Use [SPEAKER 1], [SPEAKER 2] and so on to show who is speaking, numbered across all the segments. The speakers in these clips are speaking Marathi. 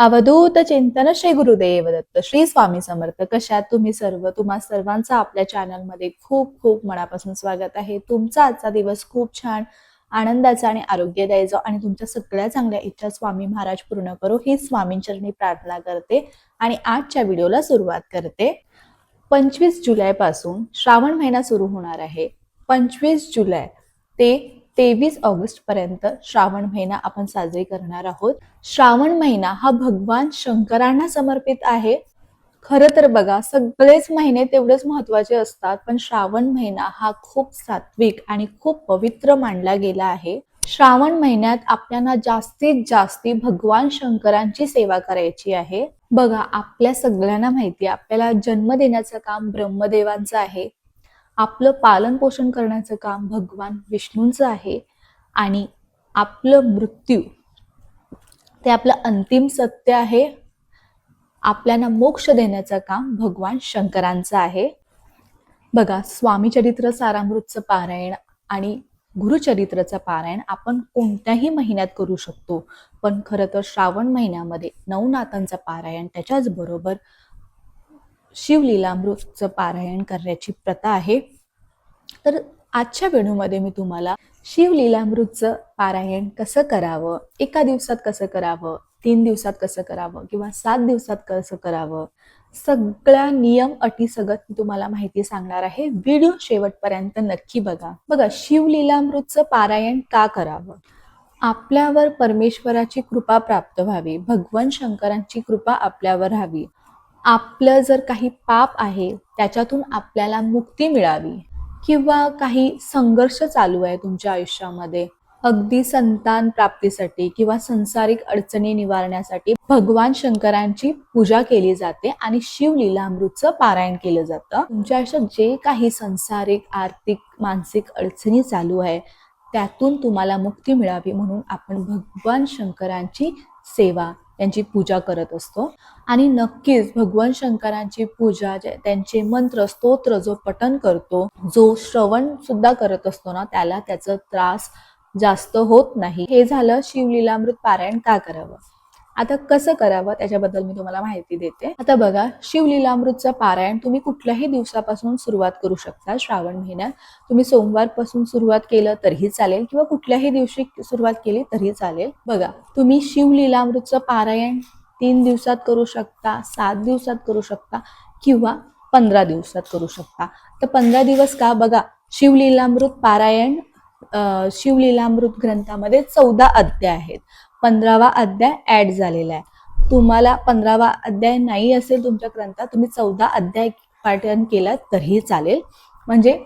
[SPEAKER 1] अवधूत चिंतन श्री गुरुदेव दत्त श्री स्वामी समर्थ कशात तुम्ही सर्व? तुम्हा सर्वांचं आपल्या चॅनलमध्ये खूप खूप मनापासून स्वागत आहे. तुमचा आजचा दिवस खूप छान आनंदाचा आणि आरोग्यदायी जाऊ आणि तुमच्या सगळ्या चांगल्या इच्छा स्वामी महाराज पूर्ण करू ही स्वामींचरणी प्रार्थना करते आणि आजच्या व्हिडिओला सुरुवात करते. पंचवीस जुलैपासून श्रावण महिना सुरू होणार आहे. पंचवीस जुलै ते तेवीस ऑगस्ट पर्यंत श्रावण महिना आपण साजरी करणार आहोत. श्रावण महिना हा भगवान शंकरांना समर्पित आहे. खर तर बघा सगळेच महिने तेवढेच महत्त्वाचे असतात पण श्रावण महिना हा खूप सात्विक आणि खूप पवित्र मानला गेला आहे. श्रावण महिन्यात आपल्याला जास्तीत जास्ती भगवान शंकरांची सेवा करायची आहे. बघा आपल्या सगळ्यांना माहिती आहे आपल्याला जन्म देण्याचं काम ब्रह्मदेवांचं आहे. आपलं पालन पोषण करण्याचं काम भगवान विष्णूंचं आहे आणि आपलं मृत्यू ते आपलं अंतिम सत्य आहे. आपल्याला मोक्ष देण्याचं काम भगवान शंकरांचं आहे. बघा स्वामी चरित्र सारामृतचं पारायण आणि गुरुचरित्रचं पारायण आपण कोणत्याही महिन्यात करू शकतो. पण खरं तर श्रावण महिन्यामध्ये नवनाथांचं पारायण त्याच्याच बरोबर शिवलीलामृतचं पारायण करण्याची प्रथा आहे. तर आजच्या व्हिडिओमध्ये मी तुम्हाला शिवलीलामृतचं पारायण कसं करावं एका दिवसात कसं करावं तीन दिवसात कसं करावं किंवा सात दिवसात कसं करावं सगळ्या नियम अटी सगळं मी तुम्हाला माहिती सांगणार आहे. व्हिडिओ शेवटपर्यंत नक्की बघा. बघा शिवलीलामृतचं पारायण का करावं? आपल्यावर परमेश्वराची कृपा प्राप्त व्हावी भगवान शंकरांची कृपा आपल्यावर राहावी. आपलं जर काही पाप आहे त्याच्यातून आपल्याला मुक्ती मिळावी किंवा काही संघर्ष चालू आहे तुमच्या आयुष्यामध्ये अगदी संतान प्राप्तीसाठी किंवा संसारिक अडचणी निवारण्यासाठी भगवान शंकरांची पूजा केली जाते आणि शिवलीलामृतचं पारायण केलं जातं. तुमच्या आयुष्यात जे काही संसारिक आर्थिक मानसिक अडचणी चालू आहे त्यातून तुम्हाला मुक्ती मिळावी म्हणून आपण भगवान शंकरांची सेवा त्यांची पूजा करत असतो. आणि नक्कीच भगवान शंकरांची पूजा त्यांचे मंत्र स्तोत्र जो पठन करतो जो श्रवण सुद्धा करत असतो ना त्याला त्याचा त्रास जास्त होत नाही. हे झालं शिवलीलामृत पारायण का करावं? आता कसं करावं त्याच्याबद्दल मी तुम्हाला माहिती देते. आता बघा शिवलीलामृतचं पारायण तुम्ही कुठल्याही दिवसापासून सुरुवात करू शकता. श्रावण महिन्यात तुम्ही सोमवारपासून सुरुवात केलं तरीही चालेल किंवा कुठल्याही दिवशी सुरुवात केली तरी चालेल. बघा तुम्ही शिवलीलामृतचं पारायण तीन दिवसात करू शकता सात दिवसात करू शकता किंवा पंधरा दिवसात करू शकता. तर पंधरा दिवस का? बघा शिवलीलामृत पारायण शिवलीलामृत ग्रंथामध्ये चौदा अध्याय आहेत. पंधरावा अध्याय ऍड झालेला आहे. तुम्हाला पंधरावा अध्याय नाही असेल तुमच्या ग्रंथात तुम्ही चौदा अध्याय पाठन केला तरीही चालेल. म्हणजे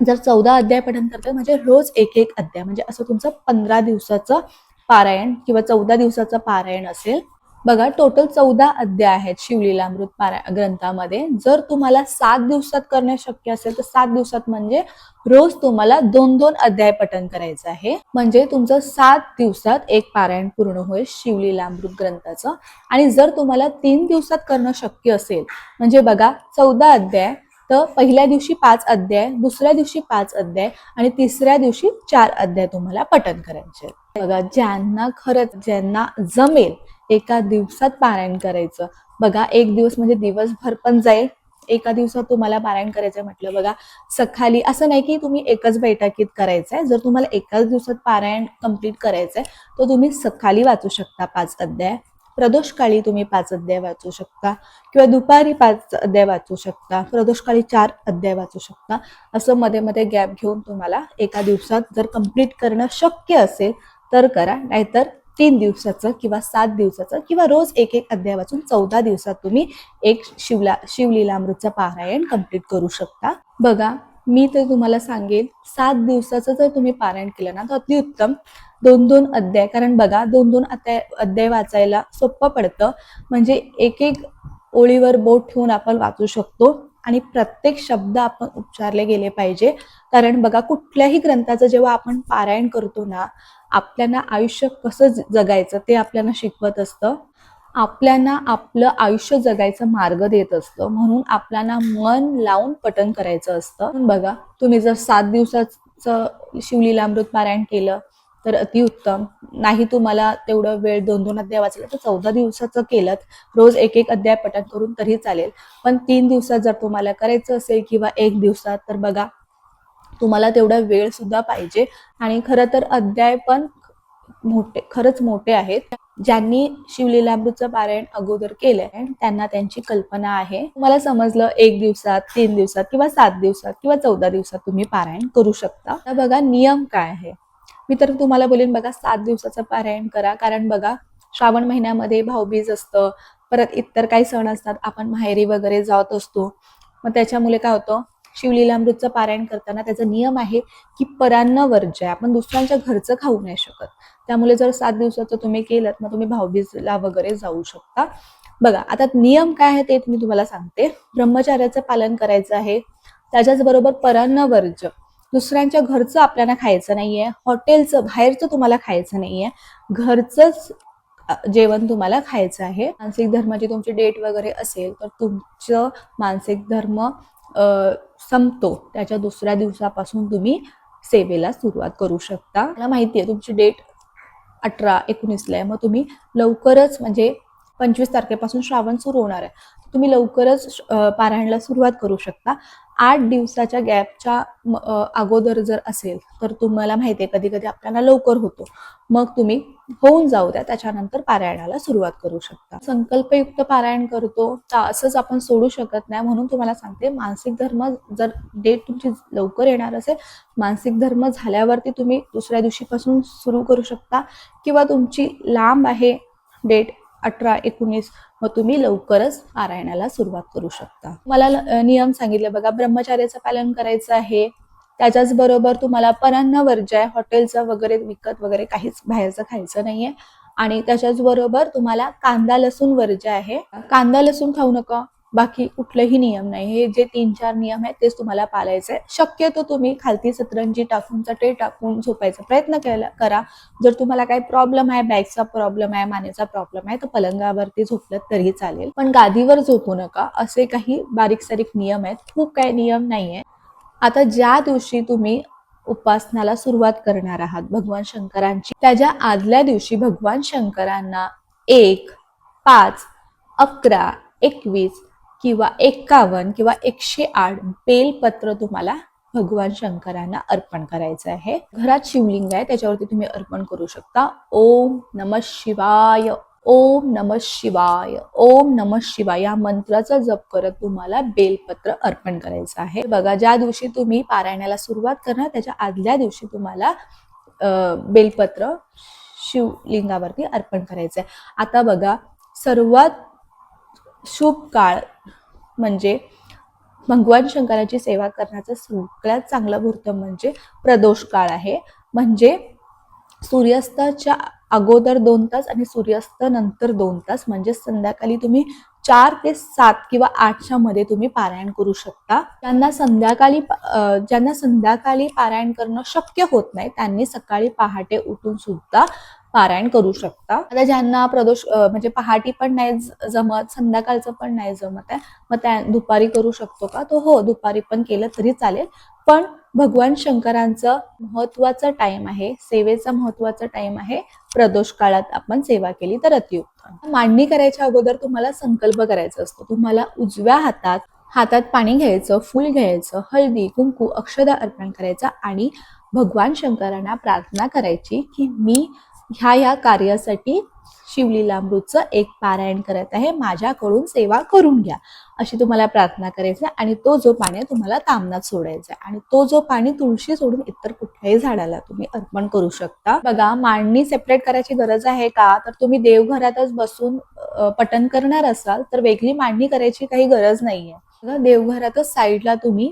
[SPEAKER 1] जर चौदा अध्याय पठन करतात म्हणजे रोज एक एक अध्याय म्हणजे असं तुमचं पंधरा दिवसाचं पारायण किंवा चौदा दिवसाचं पारायण असेल. बघा टोटल चौदा अध्याय आहेत शिवलीलामृत पारा ग्रंथामध्ये. जर तुम्हाला सात दिवसात करणे शक्य असेल तर सात दिवसात म्हणजे रोज तुम्हाला दोन दोन अध्याय पठन करायचं आहे. म्हणजे तुमचं सात दिवसात एक पारायण पूर्ण होईल शिवलीलामृत ग्रंथाचं. आणि जर तुम्हाला तीन दिवसात करणं शक्य असेल म्हणजे बघा चौदा अध्याय तर पहिल्या दिवशी पाच अध्याय दुसऱ्या दिवशी पाच अध्याय आणि तिसऱ्या दिवशी चार अध्याय तुम्हाला पठन करायचे बघा ज्यांना खरंच ज्यांना जमेल एका दिवसात पारायण करायचं. बघा एक दिवस म्हणजे दिवसभर पण जाईल एका दिवसात तुम्हाला पारायण करायचं म्हटलं. बघा सखाली असं नाही की तुम्ही एकच बैठकीत करायचंय जर तुम्हाला एकाच दिवसात पारायण कंप्लीट करायचंय तर तुम्ही सखाली वाचू शकता पाच अध्याय. प्रदोषकाळी तुम्ही पाच अध्याय वाचू शकता किंवा दुपारी पाच अध्याय वाचू शकता प्रदोषकाळी चार अध्याय वाचू शकता. असं मध्ये मध्ये गॅप घेऊन तुम्हाला एका दिवसात जर कंप्लीट करणं शक्य असेल तर करा. नाहीतर तीन दिवसाचं किंवा सात दिवसाचं किंवा रोज एक एक अध्याय वाचून चौदा दिवसात तुम्ही एक शिवला शिवलीलामृतचं पारायण कंप्लीट करू शकता. बघा मी तर तुम्हाला सांगेन सात दिवसाचं जर तुम्ही पारायण केलं ना तर अतिउत्तम दोन दोन अध्याय कारण बघा दोन दोन अध्याय अध्याय वाचायला सोपं पडतं. म्हणजे एक एक ओळीवर बोट ठेवून आपण वाचू शकतो आणि प्रत्येक शब्द आपण उच्चारले गेले पाहिजे. कारण बघा कुठल्याही ग्रंथाचं जेव्हा आपण पारायण करतो ना आपल्याला आयुष्य कसं जगायचं ते आपल्याला शिकवत असतं. आपल्याला आपलं आयुष्य जगायचा मार्ग देत असतं. म्हणून आपल्याला मन लावून पठन करायचं असतं. बघा तुम्ही जर सात दिवसाचं शिवलीलामृत पारायण केलं तर अतिउत्तम. नाही तुम्हाला तेवढं वेळ दोन दोन अध्याय वाचलं तर चौदा दिवसाचं केलं रोज एक एक अध्याय पठण करून तरी चालेल. पण तीन दिवसात जर तुम्हाला करायचं असेल किंवा एक दिवसात तर बघा तुम्हाला तेवढा वेळ सुद्धा पाहिजे. आणि खरं तर अध्याय पण मोठे खरंच मोठे आहेत. ज्यांनी शिवलीलामृतचं पारायण अगोदर केलंय त्यांना त्यांची कल्पना आहे. तुम्हाला समजलं एक दिवसात तीन दिवसात किंवा सात दिवसात किंवा चौदा दिवसात तुम्ही पारायण करू शकता. तर बघा नियम काय आहे? मी तर तुम्हाला बोलेन बघा सात दिवसाचं पारायण करा. कारण बघा श्रावण महिन्यामध्ये भाऊबीज असतं परत इतर काही सण असतात आपण माहेरी वगैरे जात असतो. मग त्याच्यामुळे काय होतं? शिवलीलामृतचं पारायण करताना त्याचा नियम आहे की परान्न वर्ज्य आहे. आपण दुसऱ्यांच्या घरचं खाऊ नाही शकत. त्यामुळे जर सात दिवसाचं तुम्ही केलं मग तुम्ही भाऊबीजला वगैरे जाऊ शकता. बघा आता नियम काय आहे ते मी तुम्हाला सांगते. ब्रह्मचार्याचं पालन करायचं आहे. त्याच्याच बरोबर परान्न वर्ज्य दुसऱ्यांच्या घरचं आपल्याला खायचं नाहीये. हॉटेलचं बाहेरचं तुम्हाला खायचं नाहीये. घरचंच जेवण तुम्हाला खायचं आहे. मानसिक धर्माची तुमची डेट वगैरे असेल तर तुमचं मानसिक धर्म संपतो. त्याच्या दुसऱ्या दिवसापासून तुम्ही सेवेला सुरुवात करू शकता. मला माहिती आहे तुमची डेट अठरा एकोणीसला आहे. मग तुम्ही लवकरच म्हणजे पंचवीस तारखेपासून श्रावण सुरू होणार आहे. तुम्ही लवकरच पारायणला सुरुवात करू शकता. आठ दिवसाच्या गॅपच्या अगोदर जर असेल तर तुम्हाला माहिती आहे कधी कधी आपल्याला लवकर होतो. मग तुम्ही होऊन जाऊ द्या त्याच्यानंतर पारायणाला सुरुवात करू शकता. संकल्पयुक्त पारायण करतो तर असंच आपण सोडू शकत नाही म्हणून तुम्हाला सांगते मानसिक धर्म जर डेट तुमची लवकर येणार असेल मानसिक धर्म झाल्यावरती तुम्ही दुसऱ्या दिवशीपासून सुरू करू शकता किंवा तुमची लांब आहे डेट अठरा एकोणीस मग तुम्ही लवकरच पारायणाला सुरुवात करू शकता. मला नियम सांगितले बघा ब्रह्मचार्याचं पालन करायचं आहे. त्याच्याच बरोबर तुम्हाला परांना वर्जाय आहे हॉटेलचं वगैरे विकत वगैरे काहीच बाहेरचं खायचं नाहीये. आणि त्याच्याच बरोबर तुम्हाला कांदा लसूण वर्ज्य आहे. कांदा लसूण खाऊ नका. बाकी कुठलेही नियम नाही. हे जे तीन चार नियम आहेत तेच तुम्हाला पाळायचे शक्यतो तुम्ही खालती सतरंजी टाकून चटे टाकून झोपायचा प्रयत्न केला करा. जर तुम्हाला काही प्रॉब्लेम आहे बॅगचा प्रॉब्लेम आहे मानेचा प्रॉब्लेम आहे तर पलंगावरती झोपलं तरी चालेल. पण गादीवर झोपू नका. असे काही बारीक सारीक नियम आहेत. खूप काही नियम नाहीये. आता ज्या दिवशी तुम्ही उपासनाला सुरुवात करणार आहात भगवान शंकरांची त्याच्या आदल्या दिवशी भगवान शंकरांना एक पाच अकरा एकवीस किंवा एक्कावन्न किंवा एकशे आठ बेलपत्र तुम्हाला भगवान शंकरांना अर्पण करायचं आहे. घरात शिवलिंग आहे त्याच्यावरती तुम्ही अर्पण करू शकता. ओम नम शिवाय ओम नम शिवाय ओम नम शिवाय या मंत्राचा जप करत तुम्हाला बेलपत्र अर्पण करायचं आहे. बघा ज्या दिवशी तुम्ही पारायणाला सुरुवात करणार त्याच्या आदल्या दिवशी तुम्हाला बेलपत्र शिवलिंगावरती अर्पण करायचं आहे आता बघा सर्वात शुभ काळ म्हणजे भगवान शंकराची सेवा करण्याचा सगळ्यात चांगला मुहूर्त म्हणजे प्रदोष काळ आहे. म्हणजे सूर्यास्ताच्या अगोदर दोन तास आणि सूर्यास्त नंतर दोन तास म्हणजे संध्याकाळी तुम्ही चार ते सात किंवा आठच्या मध्ये तुम्ही पारायण करू शकता. ज्यांना संध्याकाळी ज्यांना संध्याकाळी पारायण करणं शक्य होत नाही त्यांनी सकाळी पहाटे उठून सुद्धा पारायण करू शकता. आता ज्यांना प्रदोष म्हणजे पहाटी पण नाही जमत संध्याकाळचं पण नाही जमत आहे मग त्या दुपारी करू शकतो का? तो हो दुपारी पण केलं तरी चालेल. पण भगवान शंकरांचं महत्त्वाचा टाइम आहे सेवेचा महत्त्वाचा टाइम आहे प्रदोष काळात आपण सेवा केली तर अतिउत्तम. मांडणी करायच्या अगोदर तुम्हाला संकल्प करायचा असतो. तुम्हाला उजव्या हातात हातात पाणी घ्यायचं फुल घ्यायचं हळदी कुंकू अक्षदा अर्पण करायचा आणि भगवान शंकरांना प्रार्थना करायची की मी ह्या ह्या कार्यासाठी शिवलीलामृतचं एक पारायण करत आहे. माझ्याकडून सेवा करून घ्या अशी तुम्हाला प्रार्थना करायची आहे. आणि तो जो पाणी आहे तुम्हाला तामनात सोडायचा आहे आणि तो जो पाणी तुळशी सोडून इतर कुठल्याही झाडाला तुम्ही अर्पण करू शकता. बघा मांडणी सेपरेट करायची गरज आहे का? तर तुम्ही देवघरातच बसून पटन करणार असाल तर वेगळी मांडणी करायची काही गरज नाहीये. बघा, देवघरातच साईडला तुम्ही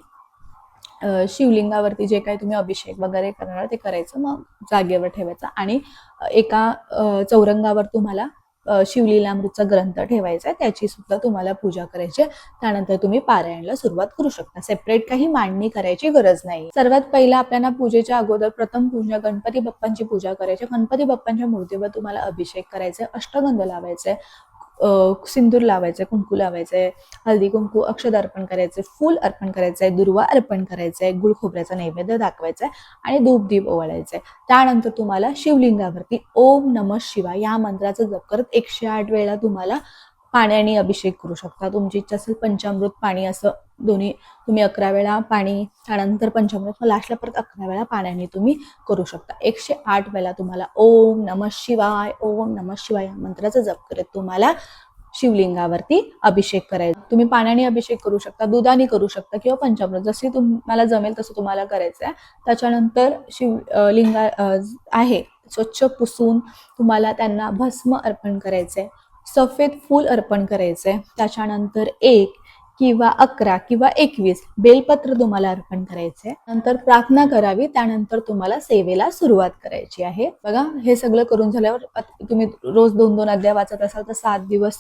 [SPEAKER 1] शिवलिंगावरती जे काही तुम्ही अभिषेक वगैरे करणार ते करायचं मग जागेवर ठेवायचं. आणि एका चौरंगावर तुम्हाला शिवलीलामृतचा ग्रंथ ठेवायचा आहे त्याची सुद्धा तुम्हाला पूजा करायची आहे. त्यानंतर तुम्ही पारायणला सुरुवात करू शकता. सेपरेट काही मांडणी करायची गरज नाही. सर्वात पहिला आपल्याला पूजेच्या अगोदर प्रथम पूजा गणपती बाप्पांची पूजा करायची गणपती बाप्पांच्या मूर्तीवर तुम्हाला अभिषेक करायचा आहे, अष्टगंध लावायचे सिंदूर लावायचं आहे कुंकू लावायचंय हळदी कुंकू अक्षद अर्पण करायचे फूल अर्पण करायचंय दुर्वा अर्पण करायचंय गुळ खोबऱ्याचा नैवेद्य दाखवायचाय आणि धूप दीप आहे त्यानंतर तुम्हाला शिवलिंगावरती ओम नम शिवा या मंत्राचा जप करत एकशे आठ वेळा तुम्हाला पाण्याने अभिषेक करू शकता. तुमची इच्छा असेल पंचामृत पाणी असं दोन्ही तुम्ही अकरा वेळा पाणी त्यानंतर पंचामृत लास्टला परत अकरा वेळा पाण्याने तुम्ही करू शकता. एकशे आठ वेळा तुम्हाला ओम नम शिवाय ओम नम शिवाय या मंत्राचा जप करत तुम्हाला शिवलिंगावरती अभिषेक करायचा. तुम्ही पाण्याने अभिषेक करू शकता दुधाने करू शकता किंवा पंचामृत जसे तुम्हाला जमेल तसं तुम्हाला करायचं आहे. त्याच्यानंतर शिव लिंगा आहे. स्वच्छ पुसून तुम्हाला त्यांना भस्म अर्पण करायचंय. सफेद फूल अर्पण करायचंय. त्याच्यानंतर एक किंवा अकरा किंवा एकवीस बेलपत्र तुम्हाला अर्पण करायचंय. नंतर प्रार्थना करावी त्यानंतर तुम्हाला सेवेला सुरुवात करायची आहे. बघा हे सगळं करून झाल्यावर तुम्ही रोज दोन दोन अध्याय वाचत असाल तर सात दिवस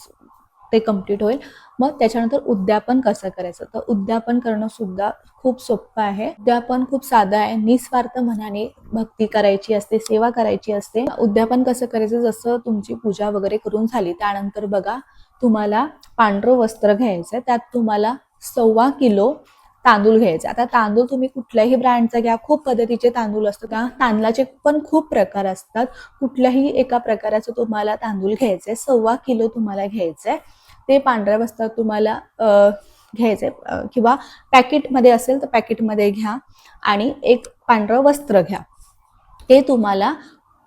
[SPEAKER 1] ते कंप्लीट होईल. मग त्याच्यानंतर उद्यापन कसं करायचं? तर उद्यापन करणं सुद्धा खूप सोपं आहे. उद्यापन खूप साधं आहे. निस्वार्थ मनाने भक्ती करायची असते सेवा करायची असते. उद्यापन कसं करायचं? जसं तुमची पूजा वगैरे करून झाली त्यानंतर बघा तुम्हाला पांढरं वस्त्र घ्यायचं त्यात तुम्हाला सव्वा किलो तांदूळ घ्यायचे. आता तांदूळ तुम्ही कुठल्याही ब्रँडचा घ्या खूप पद्धतीचे तांदूळ असतो त्या तांदळाचे पण खूप प्रकार असतात. कुठल्याही एका प्रकाराचं तुम्हाला तांदूळ घ्यायचंय सव्वा किलो तुम्हाला घ्यायचंय. ते पांढऱ्या वस्त्रात तुम्हाला घ्यायचे किंवा पॅकेटमध्ये असेल तर पॅकेटमध्ये घ्या आणि एक पांढरं वस्त्र घ्या. ते तुम्हाला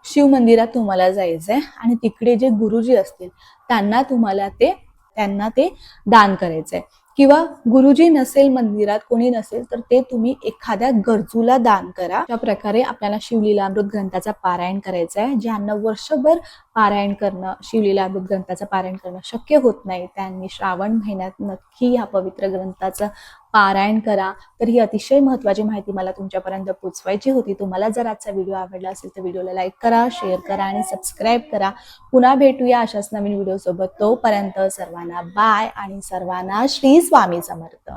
[SPEAKER 1] शिव मंदिरात तुम्हाला जायचंय आणि तिकडे जे गुरुजी असतील त्यांना तुम्हाला ते त्यांना ते दान करायचंय. किंवा गुरुजी नसेल मंदिरात कोणी नसेल तर ते तुम्ही एखाद्या गरजूला दान करा. अशा प्रकारे आपल्याला शिवलीलामृत ग्रंथाचा पारायण करायचा आहे. ज्यांना वर्षभर पारायण करणं शिवलीलामृत ग्रंथाचं पारायण करणं शक्य होत नाही. त्यांनी श्रावण महिन्यात नक्की या पवित्र ग्रंथाचं पारायण करा. तर ही अतिशय महत्वाची माहिती मला तुमच्यापर्यंत पोचवायची होती. तुम्हाला जर आजचा व्हिडिओ आवडला असेल तर व्हिडिओला लाईक करा शेअर करा आणि सबस्क्राईब करा. पुन्हा भेटूया अशाच नवीन व्हिडिओ सोबत तोपर्यंत सर्वांना बाय आणि सर्वांना श्री स्वामी समर्थ.